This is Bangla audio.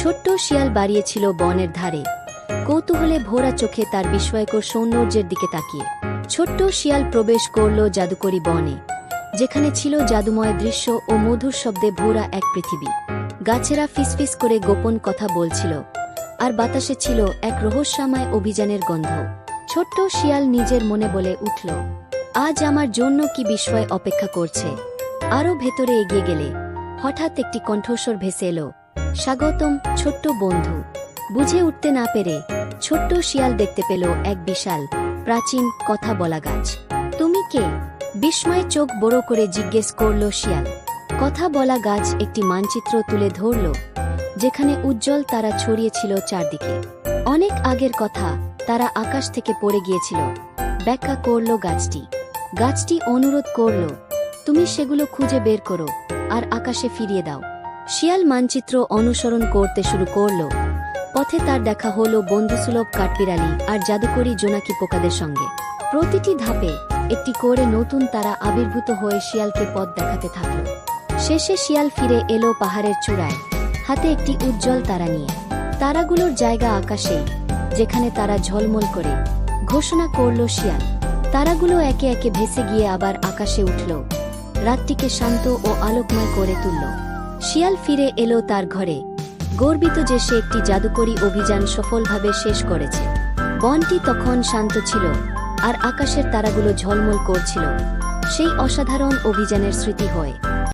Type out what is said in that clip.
ছোট্ট শিয়াল বাড়িয়েছিল বনের ধারে। কৌতূহলে ভোরা চোখে তার বিস্ময়কর সৌন্দর্যের দিকে তাকিয়ে। ছোট্ট শিয়াল প্রবেশ করল জাদুকরি বনে, যেখানে ছিল জাদুময় দৃশ্য ও মধুর শব্দে ভোরা এক পৃথিবী। গাছেরা ফিসফিস করে গোপন কথা বলছিল, আর বাতাসে ছিল এক রহস্যময় অভিযানের গন্ধ। ছোট্ট শিয়াল নিজের মনে বলে উঠল, আজ আমার জন্য কি বিস্ময় অপেক্ষা করছে? আরও ভেতরে এগিয়ে গেলে হঠাৎ একটি কণ্ঠস্বর ভেসে এলো স্বাগতম, ছোট্ট বন্ধু। বুঝে উঠতে না পেরে ছোট্ট শিয়াল দেখতে পেল এক বিশাল, প্রাচীন কথা বলা গাছ। তুমি কে? বিস্ময়ে চোখ বড় করে জিজ্ঞেস করল শিয়াল। কথা বলা গাছ একটি মানচিত্র তুলে ধরল, যেখানে উজ্জ্বল তারা ছড়িয়েছিল চারদিকে। অনেক আগের কথা, তারা আকাশ থেকে পড়ে গিয়েছিল। ব্যাখ্যা করল গাছটি। গাছটি অনুরোধ করল, তুমি সেগুলো খুঁজে বের করো, আর আকাশে ফিরিয়ে দাও। শিয়াল মানচিত্র অনুসরণ করতে শুরু করল। পথে তার দেখা হল বন্ধুসুলভ কাঠবিড়ালি আর জাদুকরি জোনাকি পোকাদের সঙ্গে। প্রতিটি ধাপে একটি করে নতুন তারা আবির্ভূত হয়ে শিয়ালকে পথ দেখাতে থাকল। শেষে শিয়াল ফিরে এলো পাহাড়ের চূড়ায়, হাতে একটি উজ্জ্বল তারা নিয়ে। তারাগুলোর জায়গা আকাশে, যেখানে তারা ঝলমল করে, ঘোষণা করল শিয়াল। তারাগুলো একে একে ভেসে গিয়ে আবার আকাশে উঠল। রাতটিকে শান্ত ও আলোকময় করে তুলল। শিয়াল ফিরে এলো তার ঘরে। গর্বিত যে সে একটি জাদুকরী অভিযান সফলভাবে শেষ করেছে। বনটি তখন শান্ত ছিল, আর আকাশের তারাগুলো ঝলমল করছিল। সেই অসাধারণ অভিযানের স্মৃতি হয়।